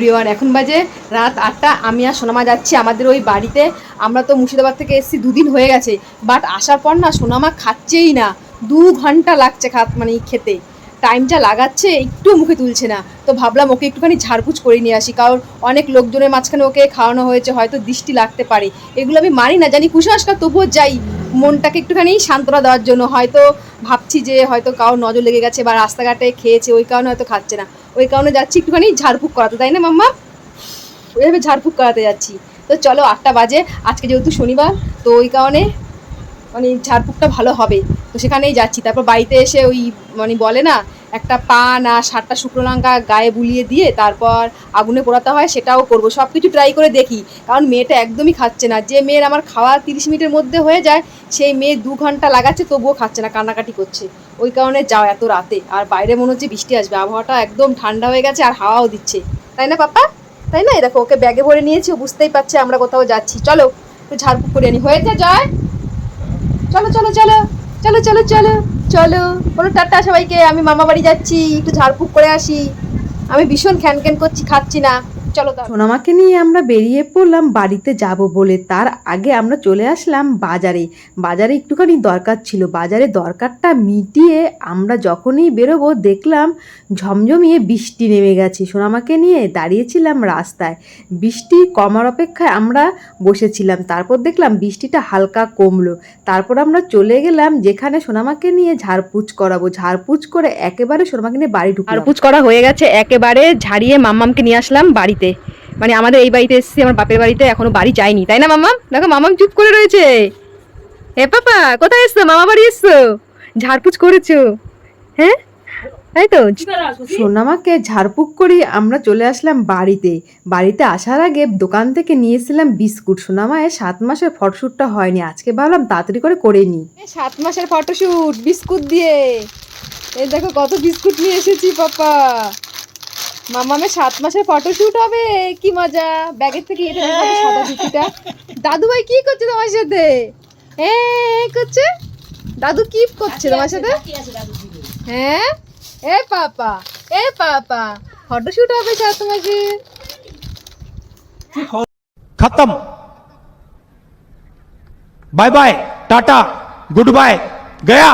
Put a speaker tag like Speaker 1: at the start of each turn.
Speaker 1: Everyone এখন বাজে রাত আটটা, আমি আর সোনামা যাচ্ছি আমাদের ওই বাড়িতে। আমরা তো মুর্শিদাবাদ থেকে এসেছি, দুদিন হয়ে গেছে। বাট আসার পর না সোনামা খাচ্ছেই না। দু ঘণ্টা লাগছে খাত মানে খেতে। টাইমটা লাগাচ্ছে, একটু মুখে তুলছে না। তো ভাবলাম ওকে একটুখানি ঝাড়পুছ করে নিয়ে আসি, কারণ অনেক লোকজনের মাঝখানে ওকে খাওয়ানো হয়েছে, হয়তো দৃষ্টি লাগতে পারে। এগুলো আমি মানি না, জানি কুসংস্কার, তবুও যাই। মনটাকে একটুখানি সান্ত্বনা দেওয়ার জন্য। হয়তো ভাবছি যে হয়তো কারোর নজর লেগে গেছে বা রাস্তাঘাটে খেয়েছে, ওই কারণে হয়তো খাচ্ছে না। ওই কারণে যাচ্ছি একটুখানি ঝাড়ফুঁক করাতে, তাই না মাম্মা? ওইভাবে ঝাড়ফুঁক করাতে যাচ্ছি। তো চলো আটটা বাজে, আজকে যেহেতু শনিবার, তো ওই কারণে মানে ঝাড়ফুঁকটা ভালো হবে। তো সেখানেই যাচ্ছি। তারপর বাড়িতে এসে ওই মানে বলে না একটা পান আর সাতটা শুকনো লঙ্কা গায়ে বুলিয়ে দিয়ে তারপর আগুনে পোড়াতে হয়, সেটাও করব। সব কিছু ট্রাই করে দেখি। কারণ মেয়েটা একদমই খাচ্ছে না। যে মেয়ের আমার খাওয়া তিরিশ মিনিটের মধ্যে হয়ে যায়, সেই মেয়ে দু ঘণ্টা লাগাচ্ছে, তবুও খাচ্ছে না, কান্নাকাটি করছে। ওই কারণে যাও এত রাতে। আর বাইরে মনে হচ্ছে বৃষ্টি আসবে। আবহাওয়াটা একদম ঠান্ডা হয়ে গেছে আর হাওয়াও দিচ্ছে। তাই না, পাপা? তাই না? দেখো, ওকে ব্যাগে ভরে নিয়েছি বুঝতেই পারছে আমরা কোথাও যাচ্ছি। চলো, একটু ঝাড়ফুঁক করে আনি। হয়েছে, জয়? চলো চলো চলো। চলো চলো চলো চলো। বলো, টাটা সবাইকে, আমি মামা বাড়ি যাচ্ছি, একটু ঝাড়ফুঁক করে আসি। আমি ভীষণ খ্যান করছি, খাচ্ছি না। চলো।
Speaker 2: সোনামাকে নিয়ে আমরা বেরিয়ে পড়লাম বাড়িতে যাব বলে। তার আগে আমরা চলে আসলাম বাজারে। বাজারে একটুখানি দরকার ছিল। বাজারে দরকারটা মিটিয়ে আমরা যখনই বেরোবো দেখলাম ঝমঝমিয়ে বৃষ্টি নেমে গেছে। সোনামাকে নিয়ে দাঁড়িয়েছিলাম রাস্তায়। বৃষ্টি কমার অপেক্ষায় আমরা বসেছিলাম। তারপর দেখলাম বৃষ্টিটা হালকা কমলো। তারপর আমরা চলে গেলাম যেখানে সোনামাকে নিয়ে ঝাড়পুচ করাবো। ঝাড়পুচ করে একেবারে সোনামাকে নিয়ে বাড়ি ঢুকলাম।
Speaker 1: ঝাড়পুছ করা হয়ে গেছে। একেবারে ঝাড়িয়ে মাম্মামকে নিয়ে আসলাম বাড়িতে। মানে আমাদের এই বাড়িতে এসেছি আমার বাপের বাড়িতে এখনও বাড়ি যায়নি তাই না মামা? দেখো মামাম চুপ করে রয়েছে। এ পাপা কোথায় এসছো? মামা বাড়ি এসছো? ঝাড়পুছ করেছ। হ্যাঁ? তাই তো?
Speaker 2: সোনামাকে ঝাড়ফুঁক করি আমরা চলে আসলাম বাড়িতে। বাড়িতে আসার আগে দোকান থেকে নিয়েছিলাম বিস্কুট। সোনামায়ের সাত মাসের ফটোশ্যুটটা হয়নি। আজকে ভাবলাম তাড়াতাড়ি করে করে নিই।
Speaker 1: সাত মাসের ফটোশুট বিস্কুট দিয়ে। এই দেখো কত বিস্কুট নিয়ে এসেছি পাপা। মামামে সাত মাসের ফটোশুট হবে কি মজা। ব্যাগের থেকে এটা সাদা টুপিটা দাদু ভাই কি করছে তোমার সাথে? হ্যাঁ করছে? দাদু কি করছে তোমার সাথে? হ্যাঁ? এ পাপা এ পাপা। ফটোশুট হবে সাত মাসের
Speaker 3: খতম। Bye bye tata good bye Gaya.